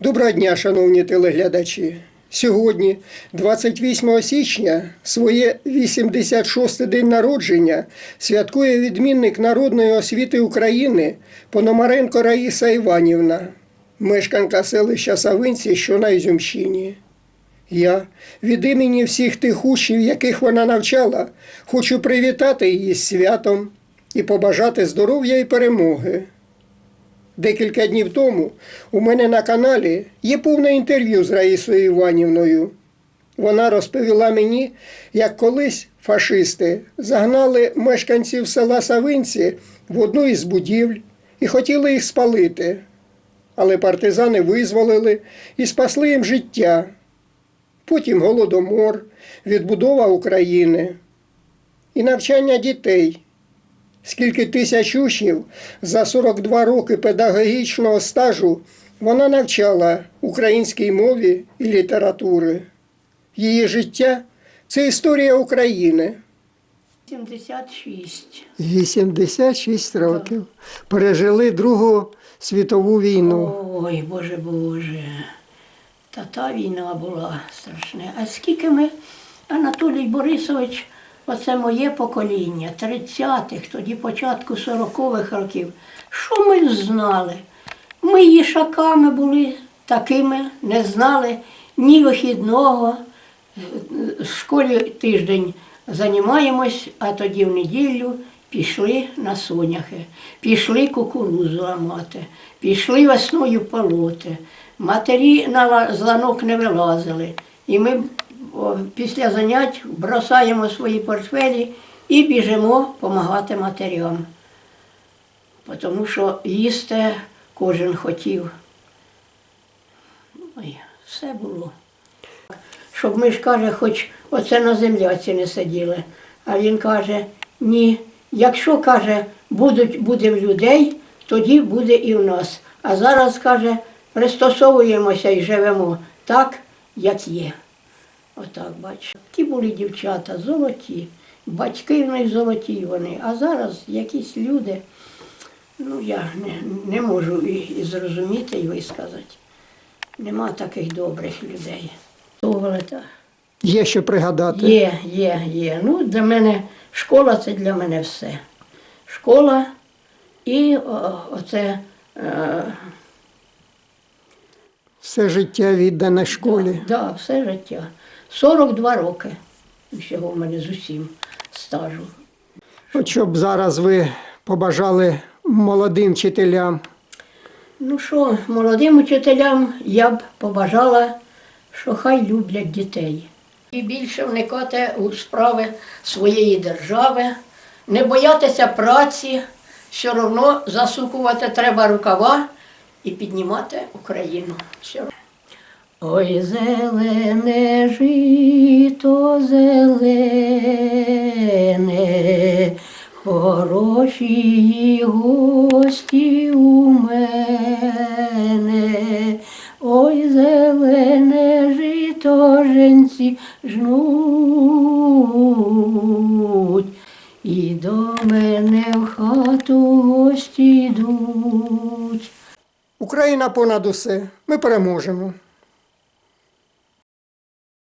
Доброго дня, шановні телеглядачі. Сьогодні, 28 січня, своє 86 день народження святкує відмінник народної освіти України Пономаренко Раїса Іванівна, мешканка селища Савинці, що на Ізюмщині. Я від імені всіх тих учнів, яких вона навчала, хочу привітати її з святом і побажати здоров'я і перемоги. Декілька днів тому у мене на каналі є повне інтерв'ю з Раїсою Іванівною. Вона розповіла мені, як колись фашисти загнали мешканців села Савинці в одну із будівель і хотіли їх спалити. Але партизани визволили і спасли їм життя. Потім голодомор, відбудова України і навчання дітей. Скільки тисяч учнів за 42 роки педагогічного стажу вона навчала українській мові і літератури. Її життя це історія України. 76. 86 років. Пережили Другу світову війну. Ой, Боже Боже. Та та війна була страшна. А скільки ми, Анатолій Борисович, оце моє покоління, 30-х, тоді початку 40-х років. Що ми знали? Ми їшаками були такими, не знали ні вихідного. В школі тиждень займаємось, а тоді в неділю пішли на соняхи, пішли кукурузу ламати, пішли весною полоти. Матері на зланок не вилазили. І ми після занять бросаємо свої портфелі і біжимо допомагати матерям. Тому що їсти кожен хотів. Ой, все було щоб ми ж каже, хоч оце на земляці не сиділи. А він каже: ні, якщо каже, будуть, буде людей, тоді буде і в нас. А зараз каже, пристосовуємося і живемо так, як є. Отак, бач. Ті були дівчата золоті, батьки в них золоті вони. А зараз якісь люди, ну я не, не можу і, і зрозуміти, і висказати. Нема таких добрих людей. Так. Є що пригадати. Є, є, є. Ну, для мене школа це для мене все. Школа і о, оце е, Все життя віддане школі. Да, да, все життя. 42 роки. Всього в мене з усім стажу. От щоб зараз ви побажали молодим вчителям. Ну що, молодим учителям я б побажала, що хай люблять дітей. І більше вникати у справи своєї держави, не боятися праці, все одно засукувати треба рукава і піднімати Україну. Все. Ой, зелене жито, зелене, хороші гості у мене. Ой, зелене жито женці жнуть, і до мене в хату гості йдуть. Україна понад усе. Ми переможемо.